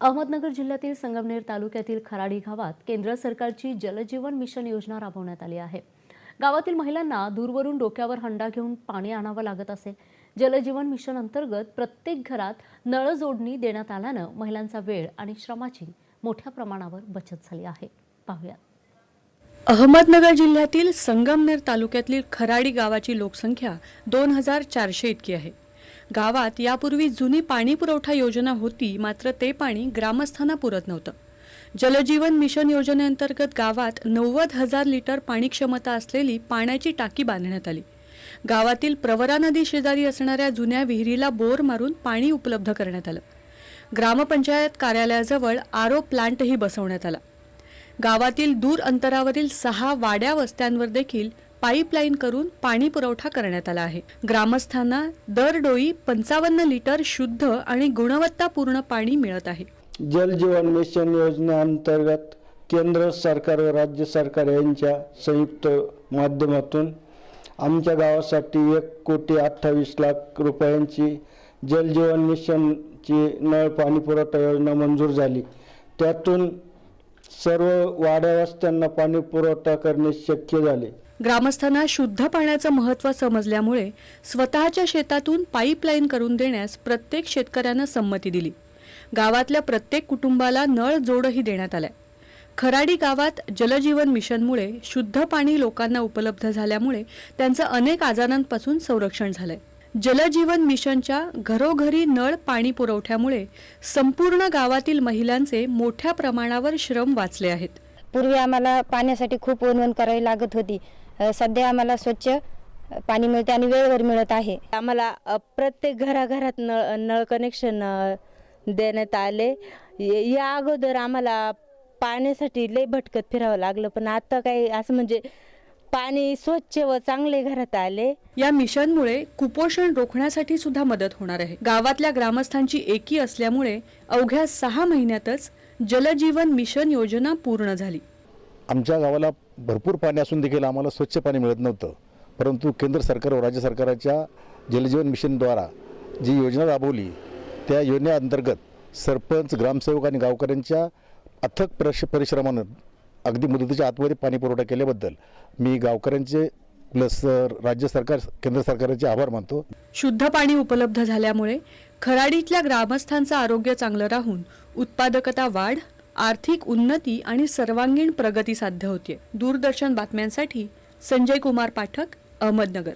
अहमदनगर जिल्ह्यातील संगमनेर तालुक्यातील खराडी गावात केंद्र सरकारची जलजीवन मिशन योजना राबवण्यात आली आहे. गावातील महिलांना दूरवरून डोक्यावर हंडा घेऊन पाणी आणावं लागत असे. जलजीवन मिशन अंतर्गत प्रत्येक घरात नळ जोडणी देण्यात आल्यानं महिलांचा वेळ आणि श्रमाची मोठ्या प्रमाणावर बचत झाली आहे. पाहूया. अहमदनगर जिल्ह्यातील संगमनेर तालुक्यातील खराडी गावाची लोकसंख्या दोन हजार चारशे इतकी आहे. गावात यापूर्वी जुनी पाणी पुरवठा योजना होती मात्र ते पाणी ग्रामस्थांना पुरत नव्हतं. जलजीवन मिशन योजनेअंतर्गत गावात नव्वद हजार लिटर पाणी क्षमता असलेली पाण्याची टाकी बांधण्यात आली. गावातील प्रवरा नदी शेजारी असणाऱ्या जुन्या विहिरीला बोर मारून पाणी उपलब्ध करण्यात आलं. ग्रामपंचायत कार्यालयाजवळ आरो प्लांटही बसवण्यात आला. गावातील दूर अंतरावरील सहा वाड्या वस्त्यांवर देखील पाईपलाईन करून पाणी पुरवठा करण्यात आला आहे. ग्रामस्थांना दरडोई पंचावन्न लिटर शुद्ध आणि गुणवत्तापूर्ण पाणी मिळत आहे. जल जीवन मिशन योजनेअंतर्गत केंद्र सरकार व राज्य सरकार यांच्या संयुक्त माध्यमातून आमच्या गावासाठी एक कोटी अठ्ठावीस लाख रुपयांची जल जीवन मिशनची नळ पाणी पुरवठा योजना मंजूर झाली. त्यातून सर्व वाड्या वस्त्यांना पाणी पुरवठा करणे शक्य झाले. ग्रामस्थांना शुद्ध पाण्याचं महत्त्व समजल्यामुळे स्वतःच्या शेतातून पाईपलाईन करून देण्यास प्रत्येक शेतकऱ्यानं संमती दिली. गावातल्या प्रत्येक कुटुंबाला नळ जोडही देण्यात आलाय. खराडी गावात जलजीवन मिशनमुळे शुद्ध पाणी लोकांना उपलब्ध झाल्यामुळे त्यांचं अनेक आजारांपासून संरक्षण झालंय. जलजीवन मिशनच्या घरोघरी नळ पाणी पुरवठ्यामुळे संपूर्ण गावातील महिलांचे मोठ्या प्रमाणावर श्रम वाचले आहेत. पूर्वी आम्हाला पाण्यासाठी खूप वणवण करावी लागत होती. सध्या आम्हाला स्वच्छ पाणी मिळते आणि वेळेवर मिळत आहे. आम्हाला प्रत्येक घराघरात नळ नळ कनेक्शन देण्यात आले. य- या अगोदर आम्हाला पाण्यासाठी लय भटकत फिरावं लागलं पण आता काही असं म्हणजे पाणी स्वच्छ व चांगले घरात आले. या मिशनमुळे कुपोषण रोखण्यासाठी सुद्धा मदत होणार आहे. गावातल्या ग्रामस्थांची एकी असल्यामुळे अवघ्या सहा महिन्यातच जलजीवन मिशन योजना पूर्ण झाली. आमच्या गावाला भरपूर पाणी असून देखील आम्हाला स्वच्छ पाणी मिळत नव्हतं. परंतु केंद्र सरकार व राज्य सरकारच्या जलजीवन मिशनद्वारा जी योजना राबवली त्या योजनेअंतर्गत सरपंच ग्रामसेवक आणि गावकऱ्यांच्या अथक प्रश परिश्रमानं अगदी मुदतीच्या आतमध्ये पाणी पुरवठा केल्याबद्दल मी गावकऱ्यांचे प्लस राज्य सरकार केंद्र सरकारचे आभार मानतो. शुद्ध पाणी उपलब्ध झाल्यामुळे खराडीतल्या ग्रामस्थांचं आरोग्य चांगलं राहून उत्पादकता वाढ आर्थिक उन्नती आणि सर्वांगीण प्रगती साध्य होते. दूरदर्शन बातम्यांसाठी संजय कुमार पाठक अहमदनगर.